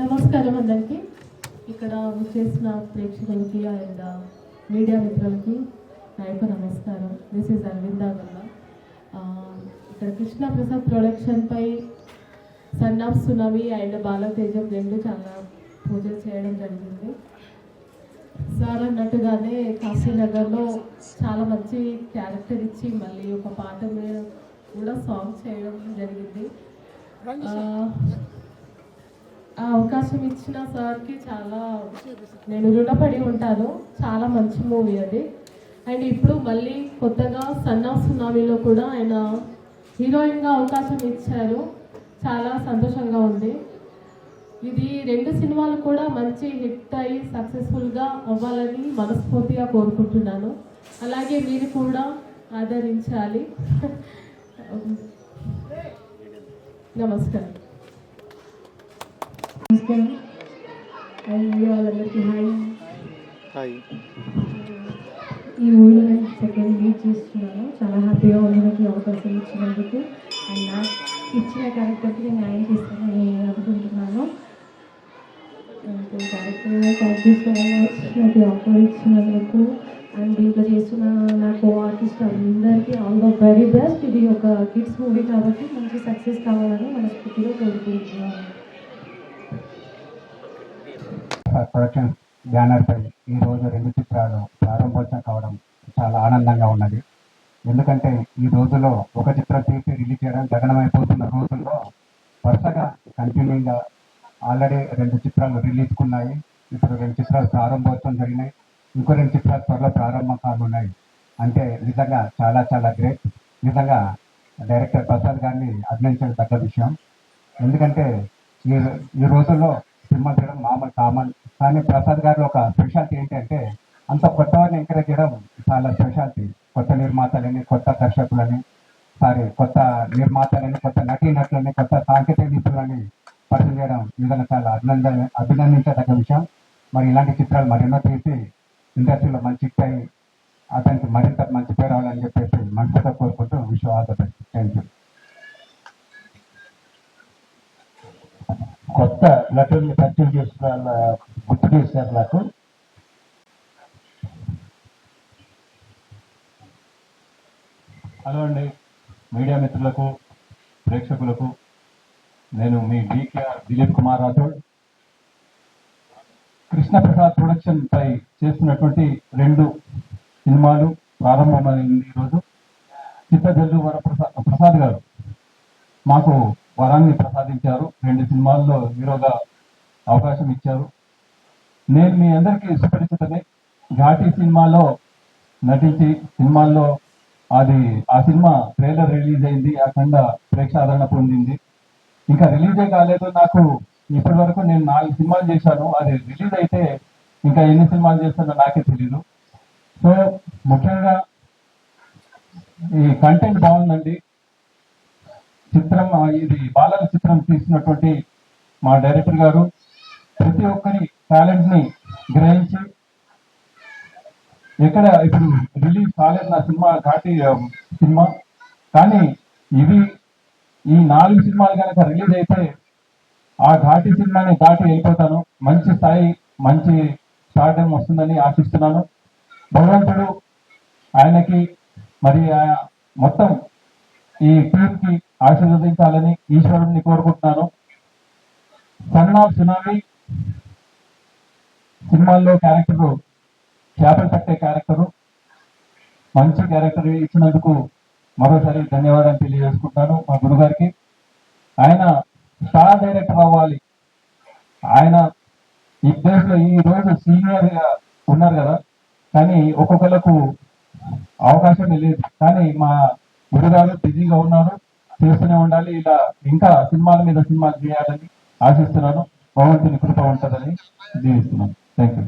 నమస్కారం అందరికీ. ఇక్కడ చేసిన ప్రేక్షకులకి అండ్ మీడియా మిత్రులకి నా యొక్క నమస్కారం. దిస్ ఈజ్ అరవిందా గల్ల ఇక్కడ కృష్ణ ప్రసాద్ ప్రొడక్షన్పై సన్ ఆఫ్ సునవి అండ్ బాలతేజం రెండు చాలా పూజలు చేయడం జరిగింది. సార్ అన్నట్టుగానే కాశీనగర్లో చాలా మంచి క్యారెక్టర్ ఇచ్చి మళ్ళీ ఒక పాట మీద కూడా సాంగ్ చేయడం జరిగింది. అవకాశం ఇచ్చిన సార్కి చాలా నేను రుణపడి ఉంటాను. చాలా మంచి మూవీ అది. అండ్ ఇప్పుడు మళ్ళీ కొత్తగా సన్ ఆఫ్ సునామీలో కూడా ఆయన హీరోయిన్గా అవకాశం ఇచ్చారు. చాలా సంతోషంగా ఉంది. ఇది రెండు సినిమాలు కూడా మంచి హిట్ అయ్యి సక్సెస్ఫుల్గా అవ్వాలని మనస్ఫూర్తిగా కోరుకుంటున్నాను. అలాగే మీరు కూడా ఆదరించాలి. నమస్కారం. నమస్కారం. అండ్ వాళ్ళందరికీ హాయ్. హాయ్. ఈ మూవీలో నేను సెకండ్ లీడ్ చేస్తున్నాను. చాలా హ్యాపీగా ఉంది నాకు అవకాశం ఇచ్చినందుకు అండ్ నాకు ఇచ్చిన క్యారెక్టర్కి నేను న్యాయం చేస్తానని అనుకుంటున్నాను. Character thank you so much నాకు ఆఫర్ ఇచ్చినందుకు అండ్ దీంట్లో చేస్తున్న నా కో ఆర్టిస్ట్ అందరికీ ఆల్ ద వెరీ బెస్ట్ ఇది ఒక కిడ్స్ మూవీ కాబట్టి మంచి సక్సెస్ కావాలని మనస్ఫూర్తిగా కోరుకుంటున్నాను. ప్రొడక్షన్ బ్యానర్ పై ఈ రోజు రెండు చిత్రాలు ప్రారంభోత్సవం కావడం చాలా ఆనందంగా ఉన్నది. ఎందుకంటే ఈ రోజులో ఒక చిత్రం తీసి రిలీజ్ చేయడం గగనమైపోతున్న రోజుల్లో వరుసగా కంటిన్యూగా ఆల్రెడీ రెండు చిత్రాలు రిలీజ్ కున్నాయి ఇప్పుడు రెండు చిత్రాలు ప్రారంభోత్సవం జరిగినాయి. ఇంకో రెండు చిత్రాలు త్వరలో ప్రారంభం కానున్నాయి. అంటే నిజంగా చాలా చాలా గ్రేట్ నిజంగా డైరెక్టర్ ప్రసాద్ గారిని అభినందించడం తగ్గ విషయం. ఎందుకంటే ఈ ఈ రోజుల్లో సినిమా తీయడం మామూలు కామన్ కానీ ప్రసాద్ గారి ఒక స్పెషాలిటీ ఏంటంటే అంత కొత్త వారిని ఎంకరేజ్ చేయడం చాలా స్పెషాలిటీ. కొత్త నిర్మాతలని కొత్త దర్శకులని సారీ కొత్త నిర్మాతలని కొత్త నటీ నటులని కొత్త సాంకేతిక నిపుణులని పరిచయం చేయడం నిజంగా చాలా అభినందన అభినందించదగ్గ విషయం. మరి ఇలాంటి చిత్రాలు మరెన్నో తీసి ఇండస్ట్రీలో మంచి అతనికి మరింత మంచి పేరు రావాలని చెప్పేసి మనసుతో కోరుకుంటూ విశ్వాస థ్యాంక్ యూ కొత్త నటుల్ని పరిచయం చేస్తున్న గుర్తు చేశారు నాకు. హలో అండి. మీడియా మిత్రులకు ప్రేక్షకులకు నేను మీ డికేఆర్ దిలీప్ కుమార్ రాథోడ్ కృష్ణప్రసాద్ ప్రొడక్షన్ పై చేస్తున్నటువంటి రెండు సినిమాలు ప్రారంభమైంది ఈరోజు. చిత్తజల్లు వరప్రసాద్ ప్రసాద్ గారు. మాకు వరాన్ని ప్రసాదించారు. రెండు సినిమాల్లో హీరోగా అవకాశం ఇచ్చారు. నేను మీ అందరికీ సుపరిచితమే ఘాటి సినిమాలో నటించి సినిమాల్లో అది ఆ సినిమా ట్రైలర్ రిలీజ్ అయింది. ఆ ప్రేక్షాదరణ పొందింది. ఇంకా రిలీజే కాలేదు. నాకు ఇప్పటి వరకు నేను నాలుగు సినిమాలు చేశాను. అది రిలీజ్ అయితే ఇంకా ఎన్ని సినిమాలు చేస్తానో నాకే తెలీదు. సో ముఖ్యంగా ఈ కంటెంట్ బాగుందండి. చిత్రం ఇది బాలల చిత్రం తీసినటువంటి మా డైరెక్టర్ గారు. ప్రతి ఒక్కరి టాలెంట్ని గ్రహించి ఎక్కడ ఇప్పుడు రిలీజ్ కాలేదు నా సినిమా ఘాటి సినిమా. కానీ ఇది ఈ నాలుగు సినిమాలు కనుక రిలీజ్ అయితే ఆ ఘాటి సినిమాని దాటి వెళ్ళిపోతాను మంచి స్థాయి మంచి స్టార్టింగ్ వస్తుందని ఆశిస్తున్నాను. భగవంతుడు ఆయనకి మరి మొత్తం ఈ టీమ్కి ఆశీర్వదించాలని ఈశ్వరుడిని కోరుకుంటున్నాను. సన్ ఆఫ్ సునామీ సినిమాల్లో క్యారెక్టర్ చేపలు పట్టే క్యారెక్టరు మంచి క్యారెక్టర్ ఇచ్చినందుకు మరోసారి ధన్యవాదాలు తెలియజేసుకుంటాను మా గురుగారికి. ఆయన స్టార్ డైరెక్టర్ అవ్వాలి. ఆయన ఈ ప్లేస్లో ఈ రోజు సీనియర్గా ఉన్నారు కదా. కానీ ఒక్కొక్కలకు అవకాశం లేదు. కానీ మా గురుగారు బిజీగా ఉన్నారు చేస్తూనే ఉండాలి. ఇలా ఇంకా సినిమాల మీద సినిమాలు చేయాలని ఆశిస్తున్నాను. భగవంతుని కృప ఉంటుందని జీవిస్తున్నాను. Thank you